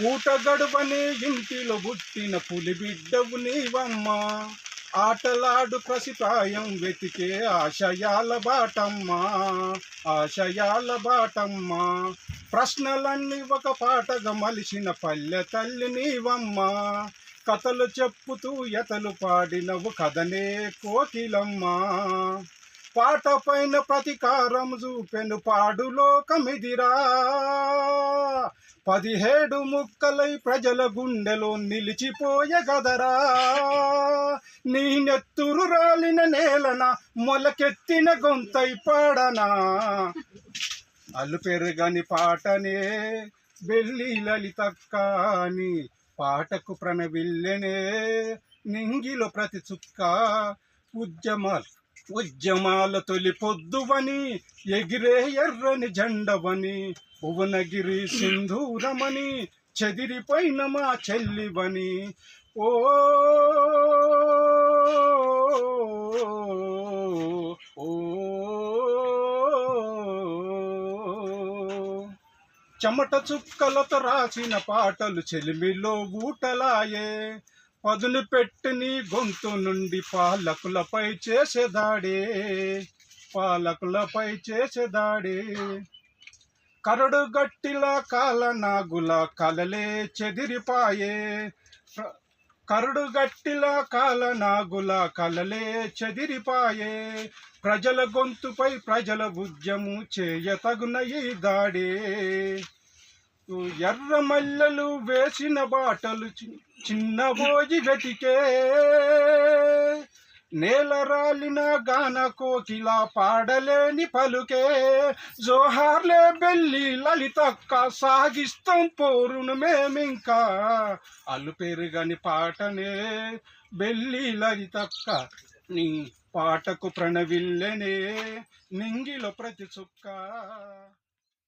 పూట గడువనే ఇంటిలో పుట్టిన పులి బిడ్డవు నీవమ్మ. ఆటలాడు ప్రసిపాయం వెతికే ఆశయాల బాటమ్మా. ఆశయాల బాటమ్మా. ప్రశ్నలన్నీ ఒక పాటగా మలిసిన పల్లె తల్లి నీవమ్మ. కథలు చెప్పుతూ ఎతలు పాడినవు కథనే కోకిలమ్మ. పాట పైన ప్రతీకారం చూపెను పాడులోకమిదిరా పదిహేడు ముక్కలై ప్రజల గుండెలో నిలిచిపోయగదరా నీ నెత్తురు రాలిన నేలన మొలకెత్తిన గొంతై పాడనా. అల్లు పెరుగని పాటనే బెల్లి లలితక్కాని పాటకు ప్రణవిల్లెనే నింగిలో ప్రతి చుక్క ఉద్యమాలు ఉద్యమాల తొలి పొద్దువని ఎగిరే ఎర్రని జెండవని భువనగిరి సింధూరమని చెదిరిపోయిన మా చెల్లివని. ఓ ఓ చెమట చుక్కలతో రాసిన పాటలు చెలిమిలో ఊటలాయే. పదును పెట్టి నీ గొంతు నుండి పాలకులపై చేసేదాడే పాలకులపై చేసేదాడే. కరడు గట్టిలా కాల నాగుల కలలే చెదిరిపాయే. కరుడు గట్టిల కాల నాగుల కలలే చెదిరిపాయే. ప్రజల గొంతుపై ప్రజల ఉద్యము చేయతగున ఈ దాడే. ఎర్ర మల్లెలు వేసిన బాటలు చి- చిన్నబోయి వెతికే. నేల రాలిన గాన కోకిల పాడలేని పలుకే. జోహార్లే బెల్లి లలితక్క సాగిస్తాం పోరును మేమింకా. అల్లు పెరుగని పాటనే బెల్లి లలితక్క నీ పాటకు ప్రణవిల్లెనే. నింగిలో ప్రతి చుక్క.